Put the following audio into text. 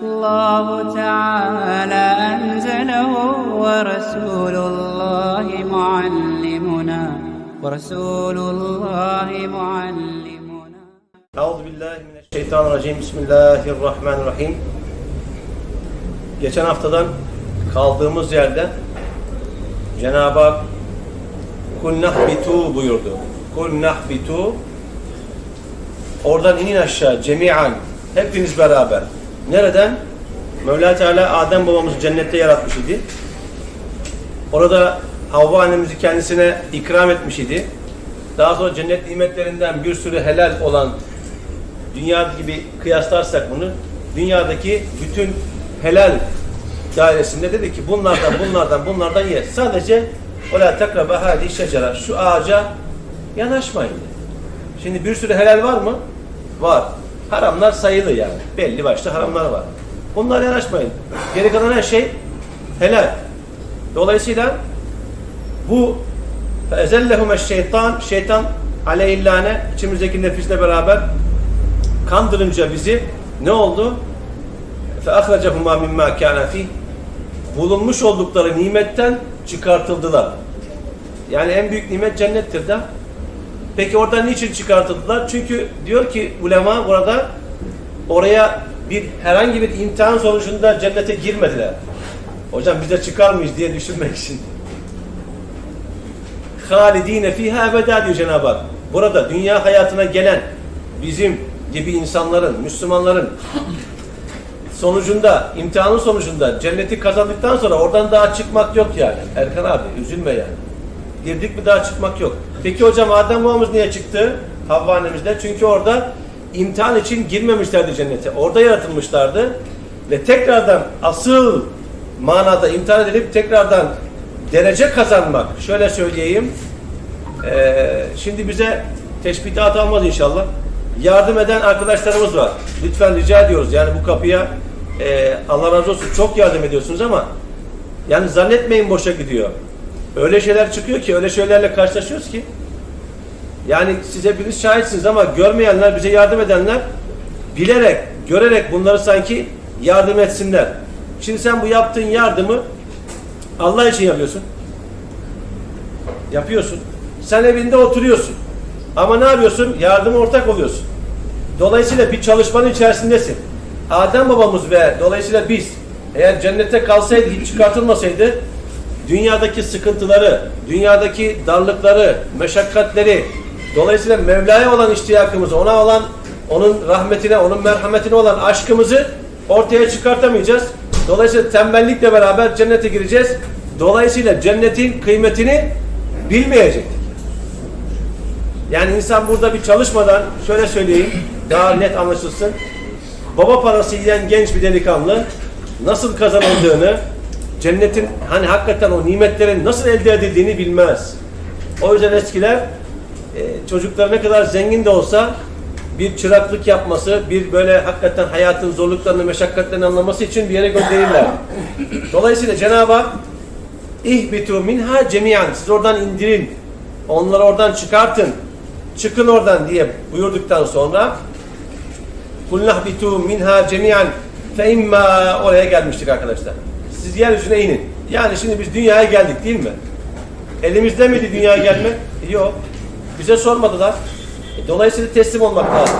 الله تعالى أنزله ورسول الله معلمنا ورسول الله معلمنا Euzu billahi mineşşeytanirracim. Bismillahirrahmanirrahim. Geçen haftadan kaldığımız yerden Cenab-ı Hak kul nahbitu buyurdu. Kul nahbitu Oradan inin aşağı cemian hepiniz beraber. Nereden? Mevla Teala Adem babamızı cennette yaratmış idi. Orada Havva annemizi kendisine ikram etmiş idi. Daha sonra cennet nimetlerinden bir sürü helal olan dünya gibi kıyaslarsak bunu dünyadaki bütün helal dairesinde dedi ki bunlardan bunlardan bunlardan ye. Sadece ola takraba hadi şecera şu ağaca yanaşmayın. Şimdi bir sürü helal var mı? Var. Haramlar sayılı yani. Belli başlı haramlar var. Bunlara yanaşmayın. Geri kalan her şey helal. Dolayısıyla bu ezellehume şeytan şeytan aleyhillâne içimizdeki nefisle beraber kandırınca bizi ne oldu? Ahracehuma mimma kana fi bulunmuş oldukları nimetten çıkartıldılar. Yani en büyük nimet cennettir de. Peki oradan niçin çıkartıldılar? Çünkü diyor ki ulema burada oraya bir herhangi bir imtihan sonucunda cennete girmediler. Hocam biz de çıkar mıyız diye düşünmek için. halidine fiha ebeda diyor Cenab-ı Hak. Burada dünya hayatına gelen bizim gibi insanların, Müslümanların sonucunda, imtihanın sonucunda cenneti kazandıktan sonra oradan daha çıkmak yok yani. Erkan abi üzülme yani. Girdik mi daha çıkmak yok. Peki hocam Adem babamız niye çıktı? Havva annemizle. Çünkü orada imtihan için girmemişlerdi cennete. Orada yaratılmışlardı. Ve tekrardan asıl manada imtihan edilip tekrardan derece kazanmak. Şöyle söyleyeyim. Ee, şimdi bize teşbihat almaz inşallah. Yardım eden arkadaşlarımız var. Lütfen rica ediyoruz. Yani bu kapıya e, Allah razı olsun çok yardım ediyorsunuz ama yani zannetmeyin boşa gidiyor. Öyle şeyler çıkıyor ki, öyle şeylerle karşılaşıyoruz ki yani size biriniz şahitsiniz ama görmeyenler, bize yardım edenler bilerek, görerek bunları sanki yardım etsinler. Şimdi sen bu yaptığın yardımı Allah için yapıyorsun. Yapıyorsun. Sen evinde oturuyorsun. Ama ne yapıyorsun? Yardıma ortak oluyorsun. Dolayısıyla bir çalışmanın içerisindesin. Adem babamız ve dolayısıyla biz eğer cennete kalsaydı, hiç çıkartılmasaydı dünyadaki sıkıntıları, dünyadaki darlıkları, meşakkatleri, dolayısıyla Mevla'ya olan iştiyakımızı, ona olan, onun rahmetine, onun merhametine olan aşkımızı ortaya çıkartamayacağız. Dolayısıyla tembellikle beraber cennete gireceğiz. Dolayısıyla cennetin kıymetini bilmeyecektik. Yani insan burada bir çalışmadan şöyle söyleyeyim daha net anlaşılsın. Baba parası yiyen genç bir delikanlı nasıl kazanıldığını, cennetin hani hakikaten o nimetlerin nasıl elde edildiğini bilmez. O yüzden eskiler e, çocuklar ne kadar zengin de olsa bir çıraklık yapması, bir böyle hakikaten hayatın zorluklarını, meşakkatlerini anlaması için bir yere gönderirler. Dolayısıyla Cenab-ı Hak İhbitu minha cemiyan. Siz oradan indirin. Onları oradan çıkartın. Çıkın oradan diye buyurduktan sonra Kulnahbitu minha cemiyan fe imma oraya gelmiştik arkadaşlar. Siz yeryüzüne inin. Yani şimdi biz dünyaya geldik değil mi? Elimizde miydi dünyaya gelmek? Yok. Bize sormadılar. E, Dolayısıyla teslim olmak lazım.